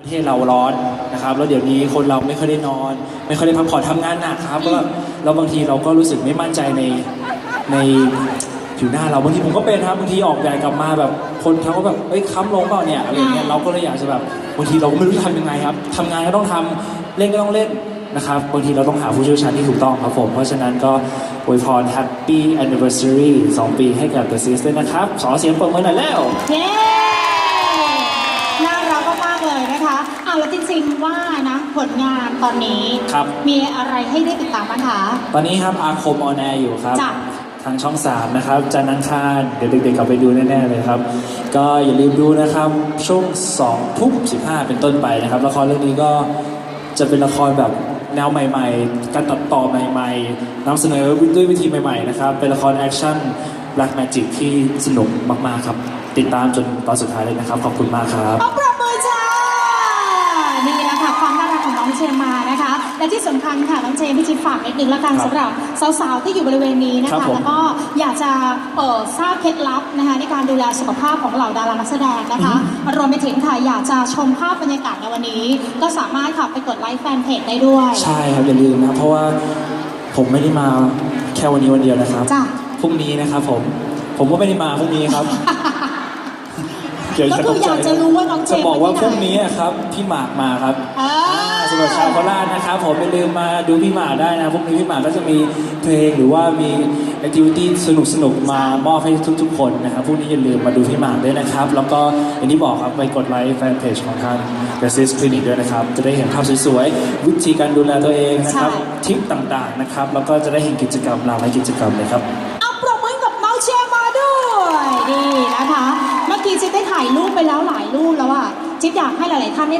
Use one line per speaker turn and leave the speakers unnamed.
ประเทศเราร้อนนะครับ แล้วเดี๋ยวนี้คนเราไม่ค่อยได้นอน ไม่ค่อยได้พักผ่อนทำงานหนักครับแล้วแล้วบางทีเราก็รู้สึกไม่มั่นใจในในผิวหน้าเราบางทีผมก็เป็นครับบางทีออกแดดกลับมาแบบคนเขาก็แบบเอ้ยค้ำลงเปล่าเนี่ยอะไรอย่างเงี้ยเราก็เลยอยากจะแบบบางทีเราก็ไม่รู้จะทำยังไงครับทำงานก็ต้องทำเล่นก็ต้องเล่นนะครับบางทีเราต้องหาผู้เชี่ยวชาญที่ถูกต้องครับผม เพราะฉะนั้นก็อวยพร Happy Anniversary 2 ปีให้กับ The Sis ด้วยนะครับขอเสียงปรบมือหน่อยแล้ว
เย้ น่ารักมากๆเลยนะคะอะ แล้วจริงๆว่านะผลงานตอนนี้
ครับ
มีอะไรให้ได้ติดตามบ้างคะ
ตอนนี้ครับอาคมออนแอร์อยู่ครับ
จ้ะ
ทางช่อง 3 นะครับจันทร์อังคารเดี๋ยวเด็กๆกลับไปดูแน่ๆเลยครับ ก็อย่าลืมดูนะครับช่วง2ทุ่ม15 เป็นต้นไปนะครับ ละครเรื่องนี้ก็จะเป็นละครแบบแนวใหม่ ๆ การตัดต่อใหม่ๆนำเสนอด้วยวิธีใหม่ๆนะครับ เป็นละครแอคชั่น Black Magic ที่สนุกมากๆครับ ติดตามจนตอนสุดท้ายเลยนะครับ ขอบคุณมากครับ
เอาปรบมือจ้า นี่แหละค่ะความน่ารักของน้องเชมมานะคะ และที่สำคัญค่ะน้องเชมพี่จิ๊บฝากนิดนึงละกัน
ครับ
สำหรับสาวๆที่อยู่บริเวณนี้นะ
ครั
คะ
บผม
แล้วก็อยากจะเปิดทราบเคล็ดลับนะคะในการดูแลสุขภาพของเหล่าดารานักแสดงนะคะรวมไปถึงค่ะอยากจะชมภาพบรรยากาศในวันนี้ ก็สามารถค่ะไปกดไลค์แฟนเพจได้ด้วย
ใช่ครับอย่าลืมนะเพราะว่าผมไม่ได้มาแค่วันนี้วันเดียวนะครับ
จ้ะ
พรุ่งนี้นะครับผมผมก็ไม่ได้มาพรุ่งนี้ครับเดี๋ยว
ก็คืออยากจะรู้ว่าน้องเจ
จะ
มส์
บอกว่า
ไป
พ
ที่
รุ่ง
ไหน
นี้อะครับพี่หมากมาครับ
อ่า
สำหรับชาวโคราชนะครับผมอย่าลืมมาดูพี่หมากได้นะพรุ่งนี้พี่หมากก็จะมีเพลงหรือว่ามีแอคทิวิตี้สนุกสนุกๆมามอบให้ทุกๆ คนนะครับพรุ่งนี้อย่าลืมมาดูพี่หมากด้วยนะครับ แล้วก็อย่างที่บอกครับไปกดไลค์แฟนเพจของทาง The Sis Clinic ด้วยนะครับ จะได้เห็นภาพสวยๆวิธีการดูแลตัวเองนะครับ
ใช่
ทิปต่างๆนะครับแล้วก็จะได้เห็นกิจกรรมหลากหลายกิจกรรมเลยครับ
เอาปรบมือกับน้องเชียร์มาด้วยนี่นะคะ เมื่อกี้จิ๊บได้ถ่ายรูปไปแล้วหลายรูปแล้วอะ จิ๊บอยากให้หลาย ๆ ท่านได้